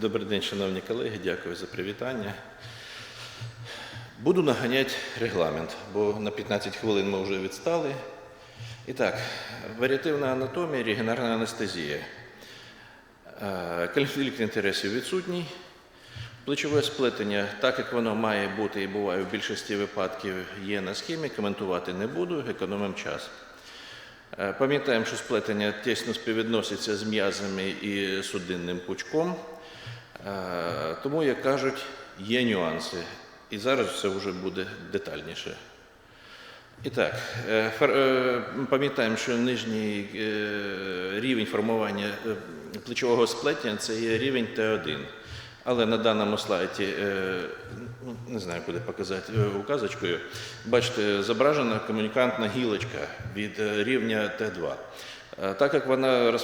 Добрий день, шановні колеги, дякую за привітання. Буду наганяти регламент, бо на 15 хвилин ми вже відстали. І так, варіативна анатомія, регенерна анестезія. Е, Конфлікт інтересів відсутній. Плечове сплетення, так як воно має бути і буває в більшості випадків, є на схемі, коментувати не буду, економимо час. Е, Пам'ятаємо, що сплетення тісно співвідноситься з м'язами і судинним пучком, Е, тому, як кажуть, є нюанси. І зараз все вже буде детальніше. І так, е, пам'ятаємо, що нижній рівень формування плечового сплетення це є рівень Т1. Але на даному слайді, е, не знаю, куди показати е, указочкою, бачите, зображена комунікантна гілочка від е, рівня Т2. Е, Так як вона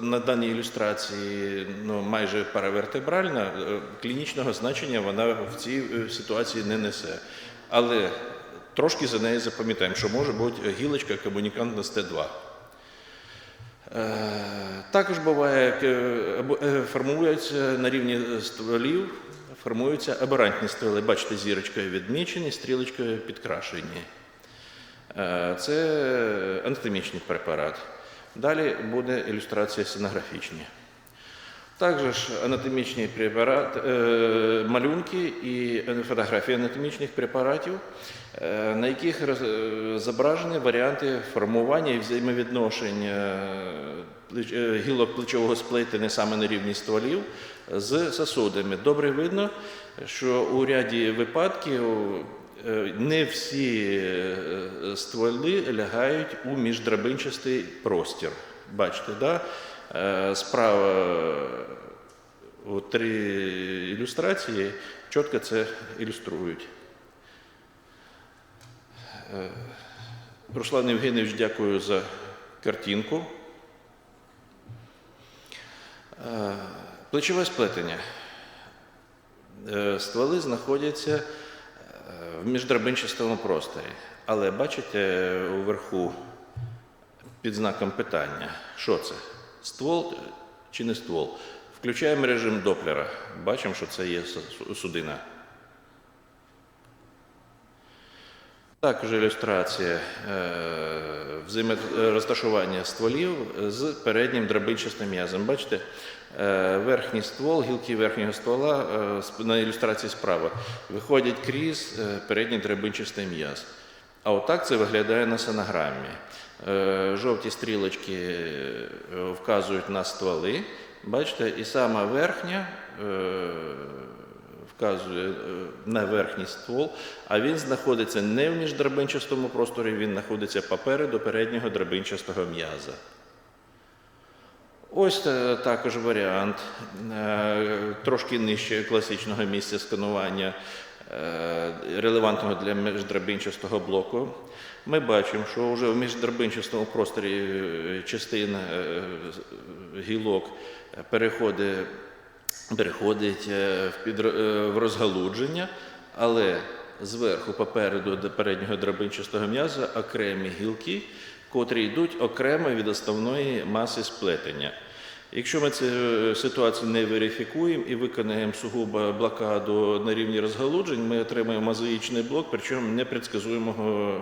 на даній ілюстрації ну, майже паравертебральна, клінічного значення вона в цій ситуації не несе. Але трошки за нею запам'ятаємо, що може бути гілочка комунікантна з Т2. Е, Також буває, е, е, формуються на рівні стволів, формуються аберантні стволи. Бачите, зірочкою відмічені, стрілочкою підкрашені. Це анатомічний препарат. Далі буде ілюстрація сценографічні. Також анатомічні препарати, е, малюнки і фотографії анатомічних препаратів, е, на яких е, зображені варіанти формування і взаємовідношення плеч- е, гілок плечового сплетення саме на рівні стволів з сосудами. Добре видно, що у ряді випадків е, не всі е, стволи лягають у міждрабинчастий простір. Бачите, да? Е, справа о, три ілюстрації чітко це ілюструють. Е, Руслан Євгенович, дякую за картинку. Е, Плечове сплетення. Е, Стволи знаходяться е, в міждрабинчастому просторі. Але бачите уверху під знаком питання, що це? Ствол чи не ствол? Включаємо режим Доплера. Бачимо, що це є судина. Також ілюстрація е, взаєморозташування стволів з переднім драбинчастим м'язом. Бачите, е, верхній ствол, гілки верхнього ствола е, на ілюстрації справа виходять крізь е, передній драбинчастий м'яз. А отак це виглядає на сонограмі. Е, Жовті стрілочки е, вказують на стволи. Бачите, і сама верхня е, вказує на верхній ствол, а він знаходиться не в міждрабинчастому просторі, він знаходиться попереду переднього драбинчастого м'яза. Ось також варіант трошки нижче класичного місця сканування релевантного для міждрабинчастого блоку. Ми бачимо, що вже в міждрабинчастому просторі е, частина е, гілок переходить, е, е, в розгалудження, але зверху попереду до переднього драбинчастого м'яза окремі гілки, котрі йдуть окремо від основної маси сплетення. Якщо ми цю е, ситуацію не верифікуємо і виконаємо сугубо блокаду на рівні розгалуджень, ми отримаємо мозаїчний блок, причому непредсказуємого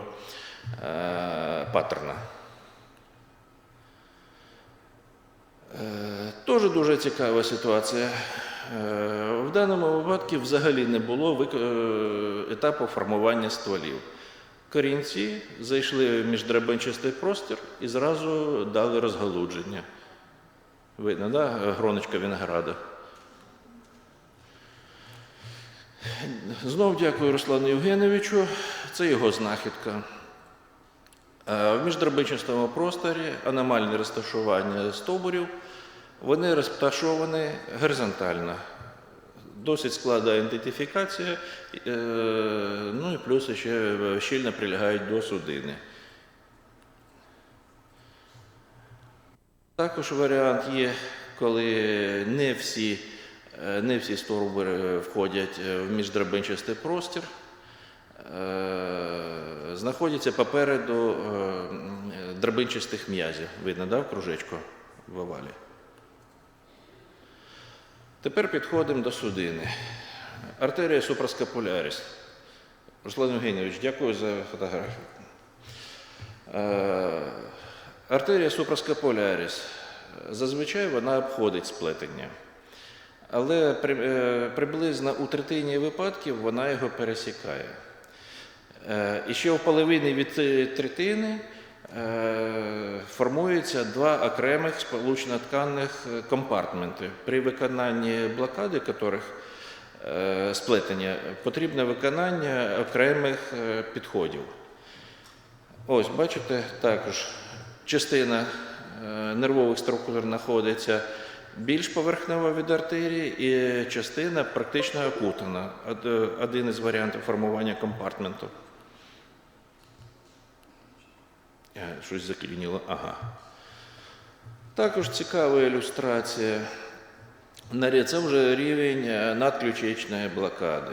е, паттерна. Е, Теж дуже цікава ситуація. В даному випадку взагалі не було етапу формування стволів. Корінці зайшли в міждрабинчастий простір і зразу дали розгалудження. Видно, да? гроночка винограда. Знов дякую Руслану Євгеновичу. Це його знахідка. Е, В міждрабинчастому просторі аномальне розташування стовбурів, вони розташовані горизонтально. Досить складна ідентифікація, е, ну і плюс ще щільно прилягають до судини. Також варіант є, коли не всі, е, не всі стовбури входять е, в міждрабинчастий простір, е, знаходяться попереду е, драбинчастих м'язів. Видно, да, в кружечку в овалі? Тепер підходимо до судини. Артерія суpraскапуляріс. Руслан Євгенійович, дякую за фотографію. Артерія суpraскапуляріс. Зазвичай вона обходить сплетення. Але е, приблизно у третині випадків вона його пересікає. Е, І ще в половині від третини е, формуються два окремих сполучно-тканних компартменти. При виконанні блокади, яких сплетення, потрібне виконання окремих підходів. Ось, бачите, також частина е, нервових структур знаходиться більш поверхнева від артерії, і частина практично окутана. Е, Один із варіантів формування компартменту. Е, Щось заклініло. Ага. Також цікава ілюстрація. Це вже рівень надключичної блокади.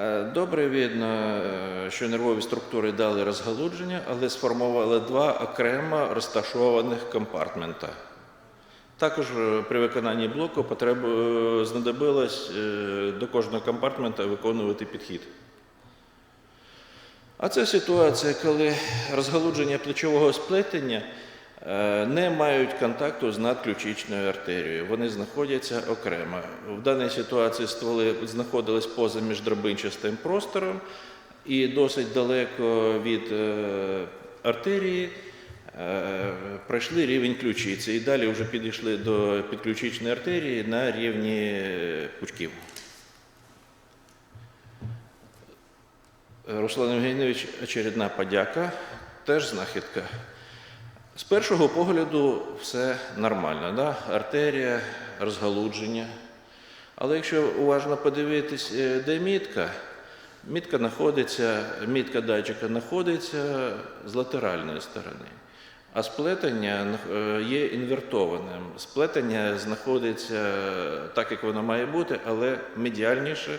Е, Добре видно, е, що нервові структури дали розгалудження, але сформували два окремо розташованих компартмента. Також е, при виконанні блоку потребу знадобилось до кожного компартмента виконувати підхід. А це ситуація, коли розгалудження плечового сплетення не мають контакту з надключичною артерією. Вони знаходяться окремо. В даній ситуації стволи знаходились поза міждробинчастим простором і досить далеко від е, артерії е, пройшли рівень ключиці і далі вже підійшли до підключичної артерії на рівні е, пучків. Руслан Євгенійович, очередна подяка, теж знахідка. З першого погляду все нормально, да? артерія, розгалудження. Але якщо уважно подивитись, е, де мітка, мітка знаходиться, мітка датчика знаходиться з латеральної сторони. А сплетення е, є інвертованим. Сплетення знаходиться так, як воно має бути, але медіальніше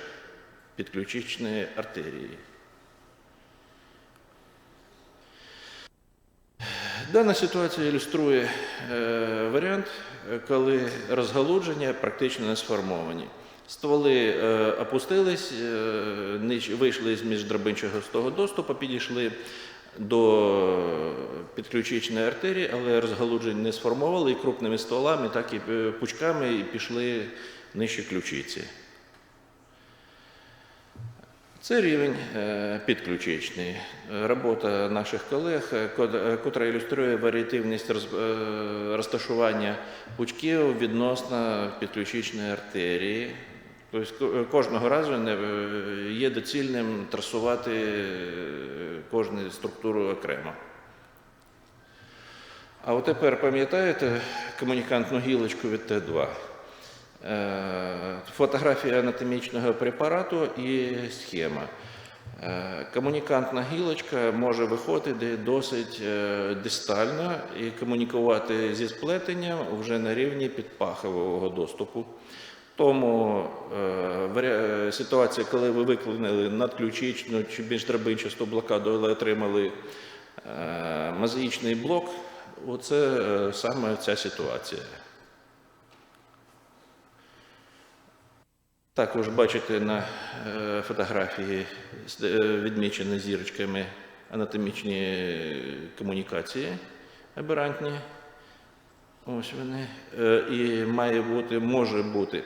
підключичної артерії. Дана ситуація ілюструє е, варіант, коли розгалудження практично не сформовані. Стволи е, опустились, е, вийшли з міждробинчастого доступу, підійшли до підключичної артерії, але розгалуджень не сформували і крупними стволами, так і пучками пішли нижче ключиці. Це рівень е, підключичний. Е, Робота наших колег, е, е, котра ілюструє варіативність розташування пучків відносно підключичної артерії. Тобто кожного разу є доцільним трасувати кожну структуру окремо. А от тепер пам'ятаєте комунікантну гілочку від Т2? Е, Фотографія анатомічного препарату і схема. Е, Комунікантна гілочка може виходити досить е, дистально і комунікувати зі сплетенням вже на рівні підпахового доступу. Тому ситуація, коли ви виконали надключичну чи міждрабинчасту блокаду, але отримали мозаїчний блок, оце е, саме ця ситуація. Також бачите на е, фотографії е, відмічені зірочками анатомічні комунікації аберантні. Ось вони. Е, І має бути, може бути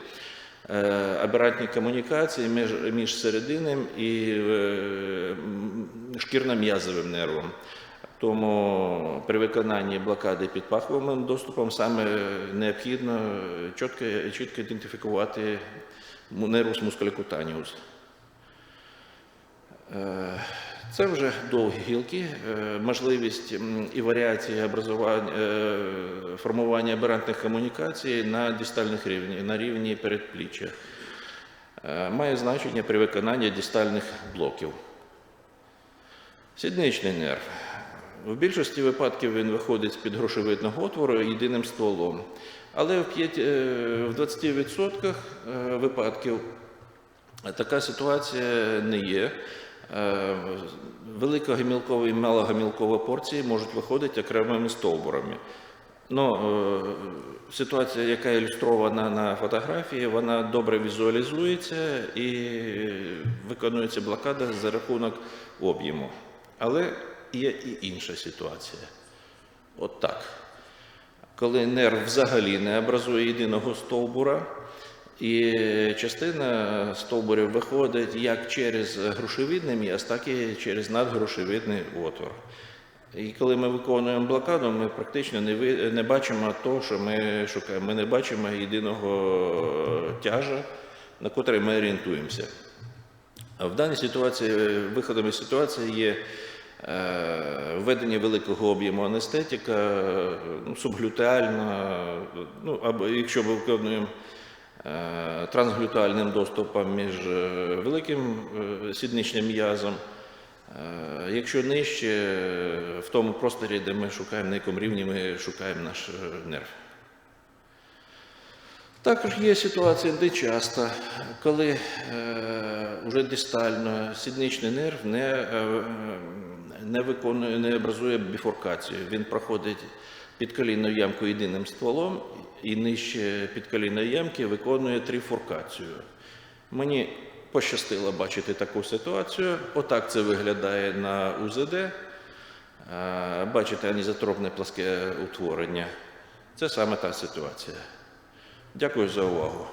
аберантні комунікації між, між серединним і шкірно-м'язовим нервом. Тому при виконанні блокади під паховим доступом саме необхідно чітко, чітко ідентифікувати нервус мускулокутаніус. Е, Це вже довгі гілки, е, можливість і варіації е, формування аберантних комунікацій на дистальних рівні, на рівні передпліччя. Має значення при виконанні дистальних блоків. Сідничний нерв. В більшості випадків він виходить з-під грошовидного отвору єдиним стволом. Але в, п'ять- е, в 20% е, випадків така ситуація не є. Е, Великогамілкові і малогамілкові порції можуть виходити окремими стовбурами. Ну, ситуація, яка ілюстрована на фотографії, вона добре візуалізується і виконується блокада за рахунок об'єму. Але є і інша ситуація. От так. Коли нерв взагалі не образує єдиного стовбура, і частина стовбурів виходить як через грушевидний м'яз, так і через надгрушевидний отвор. І коли ми виконуємо блокаду, ми практично не, ви, не бачимо того, що ми шукаємо. Ми не бачимо єдиного тяжа, на котрий ми орієнтуємося. В даній ситуації виходом із ситуації є введення великого об'єму анестетика, е, ну, субглютеальна, ну, або якщо ми виконуємо е, трансглютеальним доступом між е, великим е, сідничним м'язом, Е, Якщо нижче, е, в тому просторі, де ми шукаємо, на якому рівні ми шукаємо наш е, нерв. Також є ситуація, де часто, коли е, вже дистально сідничний нерв не, е, не виконує, не образує біфуркацію. Він проходить під колінною ямкою єдиним стволом і нижче під колінної ямки виконує трифуркацію. Мені пощастило бачити таку ситуацію. Отак це виглядає на УЗД. Е, Бачите анізотропне пласке утворення. Це саме та ситуація. Дякую за увагу.